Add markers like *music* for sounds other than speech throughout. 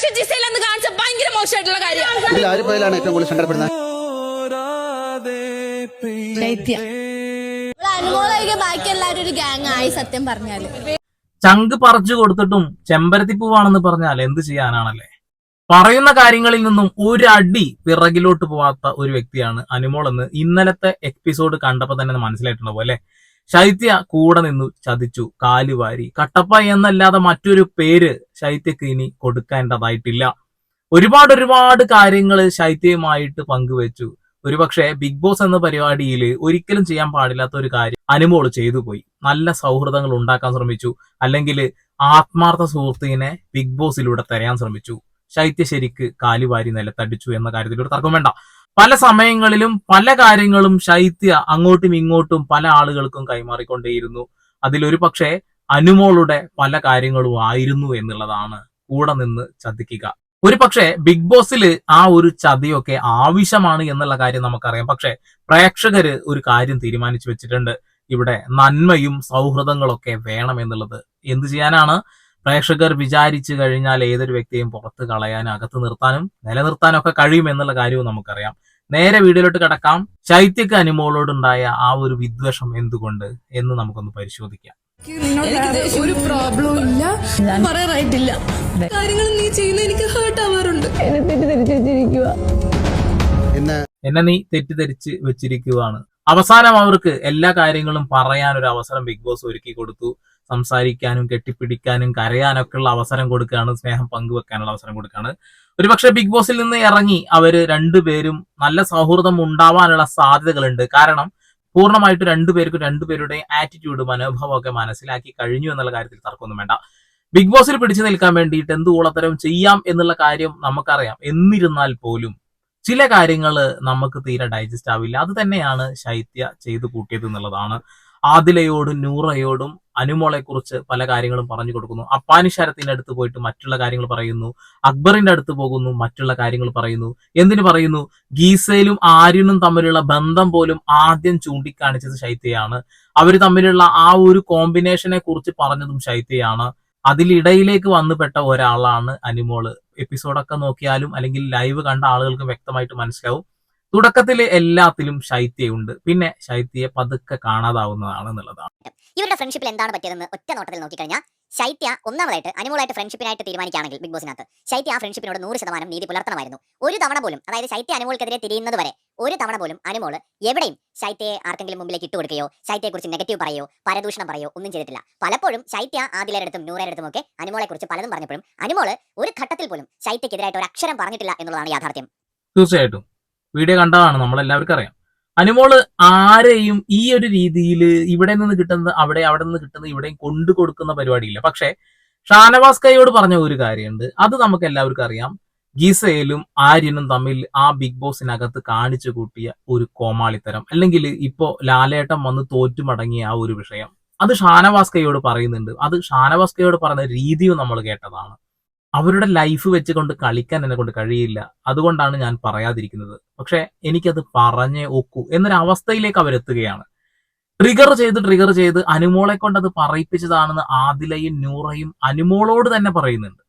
പക്ഷെ ജിസയിലെന്ന് കാണിച്ച ഭയങ്കര മോശമായിട്ടുള്ള കാര്യം. ഇതിൽ ആര് പോയാലാണ് ഏറ്റവും കൂടുതൽ സങ്കടപ്പെടുന്നത്? ബാക്കി എല്ലാവരും ഒരു ഗ്യാങ് ആയി സത്യം പറഞ്ഞാൽ. ചങ്ക് പറിച്ചു കൊടുത്തിട്ടും ചെമ്പരത്തി പൂവാണെന്ന് പറഞ്ഞാൽ എന്ത് ചെയ്യാനാണല്ലേ? പറയുന്ന കാര്യങ്ങളിൽ നിന്നും ഒരു അടി പിറകിലോട്ട് പോവാത്ത ഒരു വ്യക്തിയാണ് അനുമോൾ എന്ന് ഇന്നലത്തെ എപ്പിസോഡ് കണ്ടപ്പോൾ തന്നെ മനസ്സിലായിട്ടുണ്ടാവും അല്ലെ? ശൈത്യ കൂടെ നിന്നു ചതിച്ചു കാലുവാരി കട്ടപ്പ എന്നല്ലാതെ മറ്റൊരു പേര് ശൈത്യക്ക് ഇനി കൊടുക്കേണ്ടതായിട്ടില്ല. ഒരുപാട് ഒരുപാട് കാര്യങ്ങൾ ശൈത്യയുമായിട്ട് പങ്കുവെച്ചു. ഒരുപക്ഷെ ബിഗ് ബോസ് എന്ന പരിപാടിയിൽ ഒരിക്കലും ചെയ്യാൻ പാടില്ലാത്ത ഒരു കാര്യം അനുമോൾ ചെയ്തു പോയി. നല്ല സൗഹൃദങ്ങൾ ഉണ്ടാക്കാൻ ശ്രമിച്ചു. അല്ലെങ്കിൽ ആത്മാർത്ഥ സുഹൃത്തിനെ ബിഗ് ബോസിലൂടെ തരയാൻ ശ്രമിച്ചു. ശൈത്യ ശരിക്ക് കാലുവാരി നിലത്തടിച്ചു എന്ന കാര്യത്തിൽ ഒരു തർക്കം വേണ്ട. പല സമയങ്ങളിലും പല കാര്യങ്ങളും ശൈത്യ അങ്ങോട്ടും ഇങ്ങോട്ടും പല ആളുകൾക്കും കൈമാറിക്കൊണ്ടേയിരുന്നു. അതിലൊരു പക്ഷേ അനുമോളുടെ പല കാര്യങ്ങളും ആയിരുന്നു എന്നുള്ളതാണ് കൂടെ നിന്ന് ചതിക്കുക. ഒരു പക്ഷേ ബിഗ് ബോസിൽ ആ ഒരു ചതിയൊക്കെ ആവശ്യമാണ് എന്നുള്ള കാര്യം നമുക്കറിയാം. പക്ഷേ പ്രേക്ഷകര് ഒരു കാര്യം തീരുമാനിച്ചു വെച്ചിട്ടുണ്ട്. ഇവിടെ നന്മയും സൗഹൃദങ്ങളൊക്കെ വേണം എന്നുള്ളത്. എന്ത് ചെയ്യാനാണ്? പ്രേക്ഷകർ വിചാരിച്ചു കഴിഞ്ഞാൽ ഏതൊരു വ്യക്തിയും പുറത്ത് കളയാനും അകത്ത് നിർത്താനും നിലനിർത്താനും ഒക്കെ കഴിയും എന്നുള്ള കാര്യവും നമുക്കറിയാം. നേരെ വീഡിയോയിലോട്ട് കിടക്കാം. ശൈത്യക്ക് അനുമോളോടുണ്ടായ ആ ഒരു വിദ്വേഷം എന്തുകൊണ്ട് എന്ന് നമുക്കൊന്ന് പരിശോധിക്കാം. എനിക്ക് ഒരു പ്രോബ്ലം ഇല്ല. പറയാറായിട്ടില്ല. കാര്യങ്ങൾ നീ ചെയ്യുന്ന എനിക്ക് ഹേർട്ട് ആവാറുണ്ട്. ഇന്ന് എന്നെ നീ തെറ്റിദ്ധരിച്ച് വെച്ചിരിക്കുവാണ്. അവസാനം അവർക്ക് എല്ലാ കാര്യങ്ങളും പറയാൻ ഒരു അവസരം ബിഗ് ബോസ് ഒരുക്കി കൊടുത്തു. സംസാരിക്കാനും കെട്ടിപ്പിടിക്കാനും കരയാനൊക്കെ ഉള്ള അവസരം കൊടുക്കുകയാണ് സ്നേഹം പങ്കുവെക്കാനുള്ള അവസരം കൊടുക്കുകയാണ്. ഒരുപക്ഷെ ബിഗ് ബോസിൽ നിന്ന് ഇറങ്ങി അവർ രണ്ടുപേരും നല്ല സൗഹൃദം ഉണ്ടാവാനുള്ള സാധ്യതകളുണ്ട്. കാരണം പൂർണമായിട്ട് രണ്ടുപേർക്കും രണ്ടുപേരുടെയും ആറ്റിറ്റ്യൂഡ് മനോഭാവം ഒക്കെ മനസ്സിലാക്കി കഴിഞ്ഞു എന്നുള്ള കാര്യത്തിൽ തർക്കമൊന്നും വേണ്ട. ബിഗ് ബോസിൽ പിടിച്ചു നിൽക്കാൻ വേണ്ടിയിട്ട് എന്ത് ഊളത്തരം ചെയ്യാം എന്നുള്ള കാര്യം നമുക്കറിയാം. എന്നിരുന്നാൽ പോലും ചില കാര്യങ്ങൾ നമുക്ക് തീരെ ഡൈജസ്റ്റ് ആവില്ല. അത് തന്നെയാണ് ശൈത്യ ചെയ്തു കൂട്ടിയത് എന്നുള്ളതാണ്. ആദിലയോടും നൂറയോടും അനുമോളെ കുറിച്ച് പല കാര്യങ്ങളും പറഞ്ഞു കൊടുക്കുന്നു. അപ്പാനിശരത്തിന്റെ അടുത്ത് പോയിട്ട് മറ്റുള്ള കാര്യങ്ങൾ പറയുന്നു. അക്ബറിന്റെ അടുത്ത് പോകുന്നു മറ്റുള്ള കാര്യങ്ങൾ പറയുന്നു. എന്തിനു പറയുന്നു? ഗീസയിലും ആര്യനും തമ്മിലുള്ള ബന്ധം പോലും ആദ്യം ചൂണ്ടിക്കാണിച്ചത് ശൈത്യയാണ്. അവർ തമ്മിലുള്ള ആ ഒരു കോമ്പിനേഷനെ കുറിച്ച് പറഞ്ഞതും ശൈത്യയാണ്. അതിലിടയിലേക്ക് വന്നുപെട്ട ഒരാളാണ് അനുമോൾ. എപ്പിസോഡൊക്കെ നോക്കിയാലും അല്ലെങ്കിൽ ലൈവ് കണ്ട ആളുകൾക്ക് വ്യക്തമായിട്ട് മനസ്സിലാവും. തുടക്കത്തിൽ എല്ലാത്തിലും ശൈത്യയുണ്ട്. പിന്നെ ശൈത്യയെ പതുക്കെ കാണാതാവുന്നതാണ് എന്നുള്ളതാണ് ഇവരുടെ ഫ്രണ്ട്ഷിപ്പിൽ എന്താണ് പറ്റിയതെന്ന് ഒറ്റ നോട്ടത്തിൽ നോക്കിക്കഴിഞ്ഞാൽ ശൈത്യ ഒന്നാമതായിട്ട് അനുമോളായിട്ട് ഫ്രണ്ട്ഷിപ്പിനായിട്ട് തീരുമാനിക്കുകയാണെങ്കിൽ ബിഗ് ബോസിനകത്ത് ശൈത്യ ആ ഫ്രണ്ട്ഷിപ്പിനോട് നൂറ് ശതമാനം നീതി പുലർത്തണമായിരുന്നു. ഒരു തവണ പോലും അതായത് ശൈത്യ അനുമോൾക്കെതിരെ തിരിയുന്നത് വരെ ഒരു തവണ പോലും അനുമോൾ എവിടെയും ശൈത്യയെ ആർക്കെങ്കിലും മുമ്പിലേക്ക് ഇട്ടുകൊടുക്കുകയോ ശൈത്യയെക്കുറിച്ച് നെഗറ്റീവ് പറയോ പരദൂഷണം പറയോ ഒന്നും ചെയ്തിട്ടില്ല. പലപ്പോഴും ശൈത്യ ആദിലടുത്തും നൂറേടത്തും ഒക്കെ അനുമോളെ കുറിച്ച് പലതും പറഞ്ഞപ്പോഴും അനുമോൾ ഒരു ഘട്ടത്തിൽ പോലും ശൈത്യക്കെതിരായിട്ട് ഒരു അക്ഷരം പറഞ്ഞിട്ടില്ല എന്നുള്ളതാണ് യാഥാർത്ഥ്യം. തീർച്ചയായിട്ടും. വീഡിയോ കണ്ടതാണ് നമ്മളെല്ലാവർക്കും അറിയാം. അനുമോൾ ആരെയും ഈ ഒരു രീതിയിൽ ഇവിടെ നിന്ന് കിട്ടുന്നത് അവിടെ അവിടെ നിന്ന് കിട്ടുന്നത് ഇവിടെയും കൊണ്ടു കൊടുക്കുന്ന പരിപാടിയില്ല. പക്ഷെ ഷാനവാസ് കൈയോട് പറഞ്ഞ ഒരു കാര്യമുണ്ട്. അത് നമുക്ക് എല്ലാവർക്കും അറിയാം. ഗീസയിലും ആര്യനും തമ്മിൽ ആ ബിഗ് ബോസിനകത്ത് കാണിച്ചു കൂട്ടിയ ഒരു കോമാളിത്തരം അല്ലെങ്കിൽ ഇപ്പോ ലാലേട്ടൻ വന്ന് തോറ്റു മടങ്ങിയ ആ ഒരു വിഷയം. അത് ഷാനവാസ് കൈയോട് പറയുന്നുണ്ട്. അത് ഷാനവാസ് കൈയോട് പറയുന്ന രീതിയും നമ്മൾ കേട്ടതാണ്. അവരുടെ ലൈഫ് വെച്ചുകൊണ്ട് കളിക്കാൻ എന്നെ കൊണ്ട് കഴിയില്ല. അതുകൊണ്ടാണ് ഞാൻ പറയാതിരിക്കുന്നത്. പക്ഷെ എനിക്കത് പറഞ്ഞേ ഒക്കൂ. എന്നൊരു അവസ്ഥയിലേക്ക് അവരെത്തുകയാണ്. ട്രിഗർ ചെയ്ത് ട്രിഗർ ചെയ്ത് അനുമോളെ കൊണ്ട് അത് പറയിപ്പിച്ചതാണെന്ന് ആദിലയും നൂറയും അനുമോളോട് തന്നെ പറയുന്നുണ്ട്.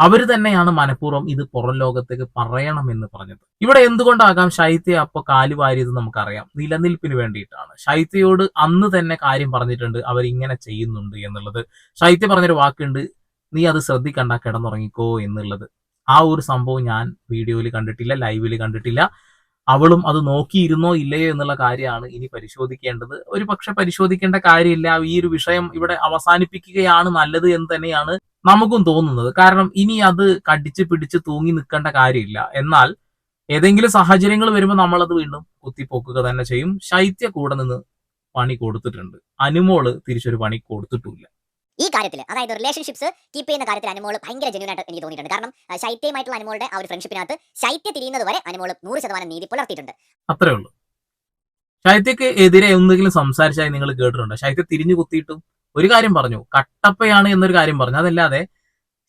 അവർ തന്നെയാണ് മനഃപൂർവം ഇത് പുറം ലോകത്തേക്ക് പറയണമെന്ന് പറഞ്ഞത്. ഇവിടെ എന്തുകൊണ്ടാകാം ശൈത്യ അപ്പൊ കാലുവാരിയത് നമുക്കറിയാം. നിലനിൽപ്പിന് വേണ്ടിയിട്ടാണ്. ശൈത്യയോട് അന്ന് തന്നെ കാര്യം പറഞ്ഞിട്ടുണ്ട്. അവർ ഇങ്ങനെ ചെയ്യുന്നുണ്ട് എന്നുള്ളത്. ശൈത്യ പറഞ്ഞൊരു വാക്കുണ്ട്. നീ അത് ശ്രദ്ധിക്കണ്ട കിടന്നുറങ്ങിക്കോ എന്നുള്ളത്. ആ ഒരു സംഭവം ഞാൻ വീഡിയോയിൽ കണ്ടിട്ടില്ല ലൈവിൽ കണ്ടിട്ടില്ല. അവളും അത് നോക്കിയിരുന്നോ ഇല്ലയോ എന്നുള്ള കാര്യമാണ് ഇനി പരിശോധിക്കേണ്ടത്. ഒരു പക്ഷെ പരിശോധിക്കേണ്ട കാര്യമില്ല. ഈ ഒരു വിഷയം ഇവിടെ അവസാനിപ്പിക്കുകയാണ് നല്ലത് എന്ന് തന്നെയാണ് നമുക്കും തോന്നുന്നത്. കാരണം ഇനി അത് കടിച്ച് പിടിച്ച് തൂങ്ങി നിൽക്കേണ്ട കാര്യമില്ല. എന്നാൽ ഏതെങ്കിലും സാഹചര്യങ്ങൾ വരുമ്പോൾ നമ്മളത് വീണ്ടും കുത്തിപ്പോക്കുക തന്നെ ചെയ്യും. ശൈത്യ കൂടെ നിന്ന് പണി കൊടുത്തിട്ടുണ്ട്. അനുമോൾ തിരിച്ചൊരു പണി കൊടുത്തിട്ടില്ല ഈ കാര്യത്തിൽ അതായത് റിലേഷൻഷിപ്സ് കീപ്പ് ചെയ്യുന്ന കാര്യത്തിൽ അനുമോൾ ഭയങ്കര ജെന്യൂൻ ആയിട്ട് എനിക്ക് തോന്നിയിട്ടുണ്ട്. കാരണം ശൈത്യമായിട്ടുള്ള അനുമോളുടെ ആ ഒരു ഫ്രണ്ട്ഷിപ്പിനകത്ത് ശൈത്യ തിരിയുന്നത് വരെ അനുമോൾ നൂറ് ശതമാനം നീതി പുലർത്തിയിട്ടുണ്ട്. അത്രേ ഉള്ളൂ. ശൈത്യക്ക് എതിരെ എന്തെങ്കിലും സംസാരിച്ചായി നിങ്ങൾ കേട്ടിട്ടുണ്ടോ. ശൈത്യ തിരിഞ്ഞു കുത്തിയിട്ടും ഒരു കാര്യം പറഞ്ഞു. കട്ടപ്പയാണ് എന്നൊരു കാര്യം പറഞ്ഞു. അതല്ലാതെ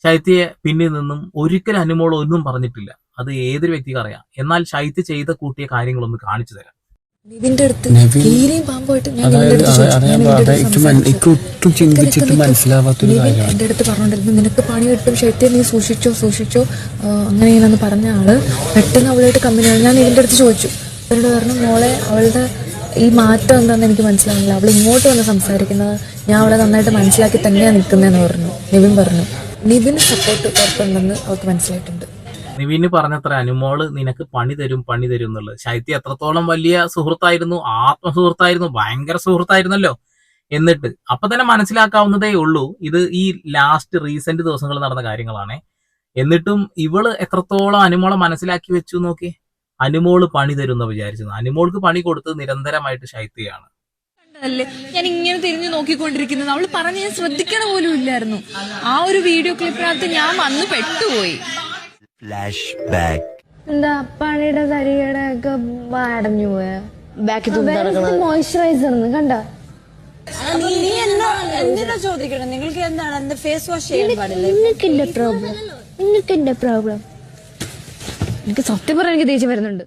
ശൈത്യയെ പിന്നിൽ നിന്നും ഒരിക്കലും അനുമോൾ ഒന്നും പറഞ്ഞിട്ടില്ല. അത് ഏതൊരു വ്യക്തിക്ക് അറിയാം. എന്നാൽ ശൈത്യ ചെയ്ത കൂട്ടിയ കാര്യങ്ങളൊന്ന് കാണിച്ചു തരാം. നിവിന്റെ അടുത്ത് നിവിൻ- കീരിയും പാമ്പായിട്ട് ഞാൻ ഒട്ടും ചിന്തിച്ചിട്ട് മനസ്സിലാവാത്തൊരു കാര്യമാണ്. എന്റെ അടുത്ത് പറഞ്ഞിരുന്നു നിനക്ക് പണി കിട്ടും ശൈത്യം നീ സൂക്ഷിച്ചോ സൂക്ഷിച്ചോ. അങ്ങനെ ഇങ്ങനെ പറഞ്ഞ ആൾ പെട്ടെന്ന് അവളായിട്ട് കമ്പനിയാണ് ഞാൻ നിവിന്റെ അടുത്ത് ചോദിച്ചു. അവരോട് പറഞ്ഞു മോളെ അവളുടെ ഈ മാറ്റം എന്താണെന്ന് എനിക്ക് മനസ്സിലാവുന്നില്ല. അവൾ ഇങ്ങോട്ട് വന്ന് സംസാരിക്കുന്നത് ഞാൻ അവളെ നന്നായിട്ട് മനസ്സിലാക്കി തന്നെയാണ് നിൽക്കുന്നതെന്ന് പറഞ്ഞു. നിവിൻ പറഞ്ഞു നിവിന് സപ്പോർട്ട് പുറത്തുണ്ടെന്ന് അവൾക്ക് മനസ്സിലായിട്ടുണ്ട്. നിവിന് പറഞ്ഞത്ര അനുമോൾ നിനക്ക് പണി തരും പണി തരും എന്നുള്ളത്. ശൈത്യ എത്രത്തോളം വലിയ സുഹൃത്തായിരുന്നു ആത്മസുഹൃത്തായിരുന്നു ഭയങ്കര സുഹൃത്തായിരുന്നല്ലോ എന്നിട്ട്. അപ്പൊ തന്നെ മനസ്സിലാക്കാവുന്നതേ ഉള്ളൂ ഇത് ഈ ലാസ്റ്റ് റീസെന്റ് ദിവസങ്ങളിൽ നടന്ന കാര്യങ്ങളാണ്. എന്നിട്ടും ഇവൾ എത്രത്തോളം അനുമോളെ മനസ്സിലാക്കി വെച്ചു നോക്കി? അനുമോൾ പണി തരും എന്ന് വിചാരിച്ചത് അനുമോൾക്ക് പണി കൊടുത്തത് നിരന്തരമായിട്ട് ശൈത്യയാണ്. അല്ലേ ഞാൻ ഇങ്ങനെ തിരിഞ്ഞു നോക്കിക്കൊണ്ടിരിക്കുന്നത്. അവൾ പറഞ്ഞ ഞാൻ ശ്രദ്ധിക്കണ പോലും ഇല്ലായിരുന്നു. ആ ഒരു വീഡിയോ ക്ലിപ്പിനകത്ത് ഞാൻ വന്ന് പെട്ടുപോയി. എന്താ പണിയുടെ തരികയുടെ ഒക്കെ അടഞ്ഞു പോയ? ബാക്കി മോയ്സ്ചറൈസർ കണ്ട? എന്തിനാ ചോദിക്കണം? നിങ്ങൾക്ക് എന്താണ് എന്ത് ഫേസ് വാഷ് ചെയ്യാൻ പാടില്ല? നിങ്ങൾക്ക് എന്റെ പ്രോബ്ലം നിങ്ങൾക്ക് എന്റെ പ്രോബ്ലം എനിക്ക് സത്യം പറയാൻ എനിക്ക് ദേഷ്യം വരുന്നുണ്ട്.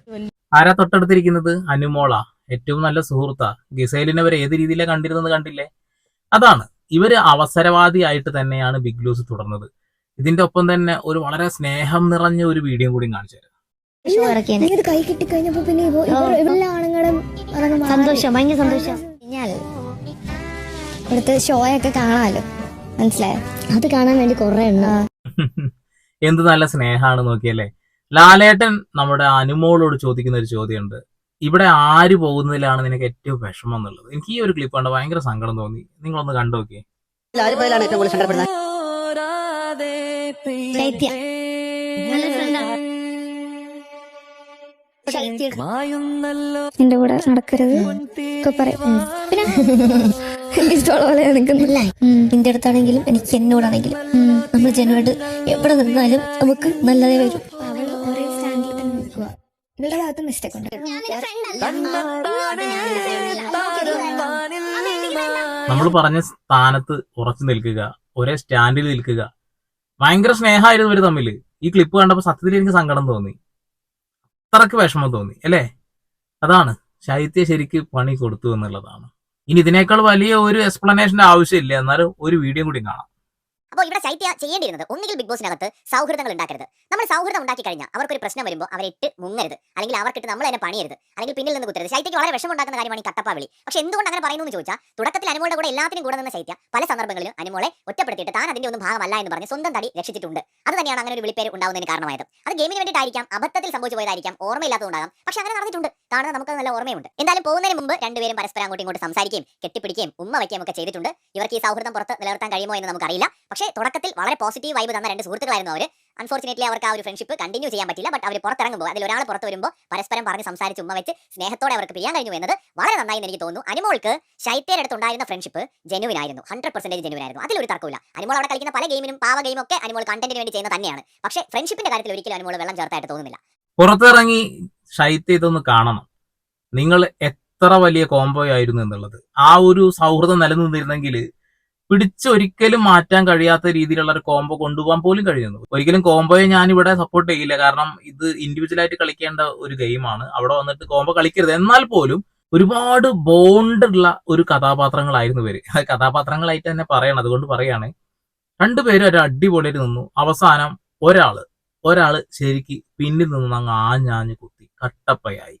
ആരാ തൊട്ടടുത്തിരിക്കുന്നത്? അനുമോള. ഏറ്റവും നല്ല സുഹൃത്താ. ഗിസൈലിനെ വരെ ഏത് രീതിയിലാണ് കണ്ടിരുന്നത് കണ്ടില്ലേ? അതാണ്. ഇവർ അവസരവാദിയായിട്ട് തന്നെയാണ് ബിഗ് ലൂസ് തുടർന്നത്. ഇതിന്റെ ഒപ്പം തന്നെ ഒരു വളരെ സ്നേഹം നിറഞ്ഞ ഒരു വീഡിയോ കൂടി കാണിച്ചു തരാം. ഇത് കൈ കിട്ടി കഴിഞ്ഞപ്പോ പിന്നെ എല്ലാ ആണുങ്ങളും സന്തോഷം ഭയങ്കര സന്തോഷം. ഇവിടുത്തെ ഷോയൊക്കെ കാണാമല്ലോ മനസ്സിലായോ? അത് കാണാൻ വേണ്ടി കുറെ *laughs* എന്ത് നല്ല സ്നേഹമാണ് നോക്കിയല്ലേ? ലാലേട്ടൻ നമ്മുടെ അനുമോളോട് ചോദിക്കുന്ന ഒരു ചോദ്യമുണ്ട്. ഇവിടെ ആര് പോകുന്നതിലാണ് നിനക്ക് ഏറ്റവും വിഷമം എന്നുള്ളത്? എനിക്ക് ഈ ഒരു ക്ലിപ്പ് കണ്ട ഭയങ്കര സങ്കടം തോന്നി. നിങ്ങളൊന്ന് കണ്ടു നോക്കിയേ എന്റെ കൂടെ നടക്കരുത്. ഒക്കെ പറയും. പിന്നെ ഇഷ്ടമുള്ള പോലെ നിൽക്കുന്നില്ല നിന്റെ അടുത്താണെങ്കിലും എനിക്ക് എന്നോടാണെങ്കിലും. നമ്മൾ ജനുവായിട്ട് എവിടെ നിന്നാലും നമുക്ക് നല്ലതേ വരും. അവൾ ഒരേ സ്റ്റാൻഡിൽ നിൽക്കുക. ഇവളുടെ ഭാഗത്ത് മിസ്റ്റേക്ക് ഉണ്ട്. നമ്മൾ പറഞ്ഞ സ്ഥാനത്ത് ഉറച്ചു നിൽക്കുക. ഒരേ സ്റ്റാൻഡിൽ നിൽക്കുക. ഭയങ്കര സ്നേഹമായിരുന്നു ഇവർ തമ്മിൽ ഈ ക്ലിപ്പ് കണ്ടപ്പോൾ സത്യത്തിൽ എനിക്ക് സങ്കടം തോന്നി. അത്രയ്ക്ക് വിഷമം തോന്നി അല്ലേ? അതാണ്. ശൈത്യ ശരിക്ക് പണി കൊടുത്തു എന്നുള്ളതാണ്. ഇനി ഇതിനേക്കാൾ വലിയ ഒരു എക്സ്പ്ലനേഷന്റെ ആവശ്യമില്ല. എന്നാലും ഒരു വീഡിയോ കൂടി കാണാം. അപ്പോൾ ഇവിടെ ശൈത്യ ചെയ്യേണ്ടിയിരുന്നത് ഒന്നുകിൽ ബിഗ് ബോസിനകത്ത് സൗഹൃദങ്ങൾ ഉണ്ടാക്കരുത്. നമ്മൾ സൗഹൃദം ഉണ്ടാക്കി കഴിഞ്ഞാൽ അവർക്കൊരു പ്രശ്നം വരുമ്പോൾ അവരെ ഇട്ട് മുങ്ങരുത്. അല്ലെങ്കിൽ അവർക്കിട്ട് നമ്മൾ തന്നെ പണിയരുത്. അല്ലെങ്കിൽ പിന്നിൽ നിന്ന് കുത്തരുത്. ശൈത്യക്ക് വളരെ വിഷമം ഉണ്ടാക്കുന്ന കാര്യമാണ് ഈ കട്ടപ്പ പക്ഷെ എന്തുകൊണ്ട് അങ്ങനെ പറയുന്നു എന്ന് ചോദിച്ചാൽ തുടക്കത്തിൽ അനുമോളുടെ കൂടെ എല്ലാത്തിനും കൂടെ നിന്ന് ശൈത്യ പല സന്ദർഭങ്ങളിലും അനുമോളെ ഒറ്റപ്പെടുത്തിയിട്ട് താൻ അതിന്റെ ഒന്നും ഭാഗമല്ല എന്ന് പറഞ്ഞ് സ്വന്തം തടി രക്ഷിച്ചിട്ടുണ്ട്. അത് തന്നെയാണ് അങ്ങനെ ഒരു വിളിപ്പേര് ഉണ്ടാവുന്നതിന് കാരണമായത്. അത് ഗെയിമിന് വേണ്ടിയിട്ടായിരിക്കാം അബദ്ധത്തിൽ സംഭവിച്ചു പോയതായിരിക്കാം ഓർമ്മയില്ലാത്തതുണ്ടാകാം പക്ഷെ അങ്ങനെ നടന്നിട്ടുണ്ട്. കാണുന്നത് നമുക്ക് നല്ല ഓർമ്മയുണ്ട്. എന്തായാലും പോകുന്നതിന് മുമ്പ് രണ്ടുപേരും പരസ്പരം അങ്ങോട്ടും ഇങ്ങോട്ട് സംസാരിക്കുകയും കെട്ടിപ്പിടിക്കുകയും ഉമ്മ വയ്ക്കുകയും ഒക്കെ ചെയ്തിട്ടുണ്ട്. ഇവർക്ക് ഈ സൗഹൃദം പുറത്ത് നിലനിർത്താൻ കഴിയുമോ എന്ന് നമുക്കറിയില്ല. പക്ഷേ തുടക്കത്തിൽ വളരെ പോസിറ്റീവ് വൈബ് തന്ന രണ്ട് സുഹൃത്തുക്കളായിരുന്നു അവർ അൺഫോർച്ചുനേറ്റ്ലി അവർക്ക് ആ ഒരു ഫ്രണ്ട്ഷിപ്പ് കണ്ടിന്യൂ ചെയ്യാൻ പറ്റില്ല. ബട്ട് അവർ പുറത്തിറങ്ങുമ്പോൾ അതിൽ ഒരാൾ പുറത്ത് വരുമ്പോൾ പരസ്പരം പറഞ്ഞ് സംസാരിച്ച് ഉമ്മ വെച്ച് സ്നേഹത്തോടെ അവർക്ക് പിരിയാൻ കഴിഞ്ഞു എന്നത് വളരെ നന്നായി എനിക്ക് തോന്നുന്നു. അനുമോൾക്ക് ഉണ്ടായിരുന്ന ഫ്രണ്ട്ഷിപ്പ് ജെനുവിൻ ആയിരുന്നു. ഹൺഡ്രഡ് പെർസെന്റേജ് ജെനുവിൻ ആയിരുന്നു. അതിലൊരു തർക്കമില്ല അനുമോൾ അവിടെ കളിക്കുന്ന പല ഗെയിമിനും പാവ ഗെയിം ഒക്കെ അനുമോൾ കണ്ടന്റിന് വേണ്ടി ചെയ്യുന്നത് തന്നെയാണ്. പക്ഷേ ഫ്രണ്ട്ഷിപ്പിന്റെ കാര്യത്തിൽ ഒരിക്കലും അനുമോൾ വെള്ളം ചേർത്തായിട്ട് തോന്നുന്നില്ല. പുറത്തിറങ്ങി ശൈത്യ ഇതൊന്ന് കാണണം. നിങ്ങൾ എത്ര വലിയ കോംബോ ആയിരുന്നു എന്നുള്ളത്. ആ ഒരു സൗഹൃദം നിലനിന്നിരുന്നെങ്കിൽ പിടിച്ചൊരിക്കലും മാറ്റാൻ കഴിയാത്ത രീതിയിലുള്ള ഒരു കോംബോ കൊണ്ടുപോകാൻ പോലും കഴിയുന്നു ഒരിക്കലും കോംബോയെ ഞാൻ ഇവിടെ സപ്പോർട്ട് ചെയ്യില്ല. കാരണം ഇത് ഇൻഡിവിജ്വൽ ആയിട്ട് കളിക്കേണ്ട ഒരു ഗെയിമാണ് അവിടെ വന്നിട്ട് കോംബോ കളിക്കരുത്. എന്നാൽ പോലും ഒരുപാട് ബോണ്ടുള്ള ഒരു കഥാപാത്രങ്ങളായിരുന്നു ഇവർ. കഥാപാത്രങ്ങളായിട്ട് തന്നെ പറയണം. അതുകൊണ്ട് പറയാണ് രണ്ടുപേരും ഒരു അടിപൊളിയായിട്ട് നിന്നു. അവസാനം ഒരാൾ ഒരാൾ ശരിക്ക് പിന്നിൽ നിന്ന് അങ്ങ് ആഞ്ഞാഞ്ഞ് കുത്തി. കട്ടപ്പയായി.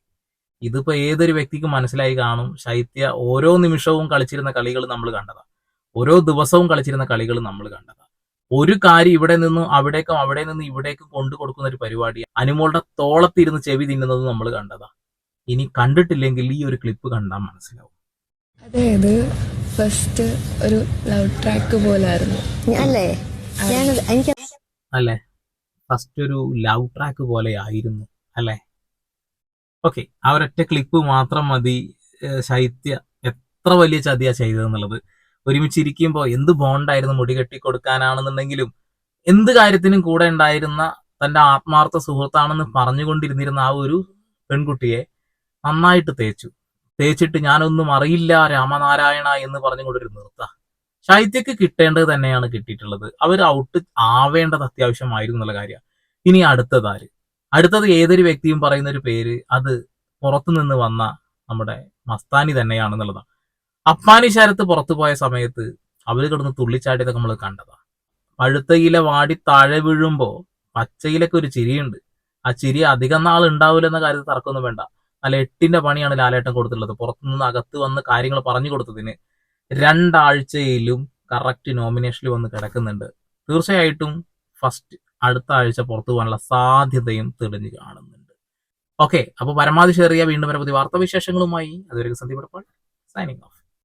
ഇതിപ്പോ ഏതൊരു വ്യക്തിക്കും മനസ്സിലായി കാണും? ശൈത്യ ഓരോ നിമിഷവും കളിച്ചിരുന്ന കളികൾ നമ്മൾ കണ്ടതാ. ഓരോ ദിവസവും കളിച്ചിരുന്ന കളികൾ നമ്മൾ കണ്ടതാ. ഒരു കാര്യം ഇവിടെ നിന്നും അവിടേക്കും അവിടെ നിന്ന് ഇവിടേക്കും കൊണ്ടു കൊടുക്കുന്ന ഒരു പരിപാടി അനുമോളുടെ തോളത്തിരുന്ന് ചെവി തിന്നുന്നത് നമ്മൾ കണ്ടതാ. ഇനി കണ്ടിട്ടില്ലെങ്കിൽ ഈ ഒരു ക്ലിപ്പ് കണ്ടാൽ മനസ്സിലാവും. അതായത് ഫസ്റ്റ് ഒരു ലവ് ട്രാക്ക് പോലായിരുന്നു. അല്ലേ ഞാൻ എനിക്ക് അല്ലെ? ഫസ്റ്റ് ഒരു ലവ് ട്രാക്ക് പോലെ ആയിരുന്നു. അല്ലെ? ഓക്കെ ആ ഒരൊറ്റ ക്ലിപ്പ് മാത്രം മതി. ശൈത്യ എത്ര വലിയ ചതിയാ ചെയ്തതെന്നുള്ളത്. ഒരുമിച്ചിരിക്കുമ്പോൾ എന്ത് ബോണ്ടായിരുന്നു മുടി കെട്ടി കൊടുക്കാനാണെന്നുണ്ടെങ്കിലും എന്ത് കാര്യത്തിനും കൂടെ ഉണ്ടായിരുന്ന തന്റെ ആത്മാർത്ഥ സുഹൃത്താണെന്ന് പറഞ്ഞുകൊണ്ടിരുന്നിരുന്ന ആ ഒരു പെൺകുട്ടിയെ നന്നായിട്ട് തേച്ചു. തേച്ചിട്ട് ഞാനൊന്നും അറിയില്ല രാമനാരായണ എന്ന് പറഞ്ഞുകൊണ്ടൊരു നിർത്ത ശൈത്യക്ക് കിട്ടേണ്ടത് തന്നെയാണ് കിട്ടിയിട്ടുള്ളത്. അവർ ഔട്ട് ആവേണ്ടത് അത്യാവശ്യമായിരുന്നുള്ള കാര്യം. ഇനി അടുത്തതാര് അടുത്തത് ഏതൊരു വ്യക്തിയും പറയുന്ന ഒരു പേര് അത് പുറത്തു നിന്ന് വന്ന നമ്മുടെ മസ്താനി തന്നെയാണെന്നുള്ളതാണ്. അപ്പാനി ശരത്ത് പുറത്തു പോയ സമയത്ത് അവർ കിടന്ന് തുള്ളിച്ചാടിയതൊക്കെ നമ്മൾ കണ്ടതാ. പഴുത്ത ഇല വാടി താഴെ വീഴുമ്പോൾ പച്ചയിലൊക്കെ ഒരു ചിരിയുണ്ട്. ആ ചിരി അധികം നാൾ ഉണ്ടാവില്ല എന്ന കാര്യത്തിൽ തർക്കമൊന്നും വേണ്ട. നല്ല എട്ടിന്റെ പണിയാണ് ലാലേട്ടൻ കൊടുത്തിട്ടുള്ളത്. പുറത്തുനിന്ന് അകത്ത് വന്ന് കാര്യങ്ങൾ പറഞ്ഞു കൊടുത്തതിന് രണ്ടാഴ്ചയിലും കറക്റ്റ് നോമിനേഷനിൽ വന്ന് കിടക്കുന്നുണ്ട്. തീർച്ചയായിട്ടും ഫസ്റ്റ് അടുത്ത ആഴ്ച പുറത്തു പോകാനുള്ള സാധ്യതയും തെളിഞ്ഞു കാണുന്നുണ്ട്. ഓക്കെ അപ്പൊ പരമാവധി ചെയ്യുക. വീണ്ടും വരെ പുതിയ വാർത്താവിശേഷങ്ങളുമായി. അതുവരെ സന്ദീപ് സൈനിങ് ഓഫ്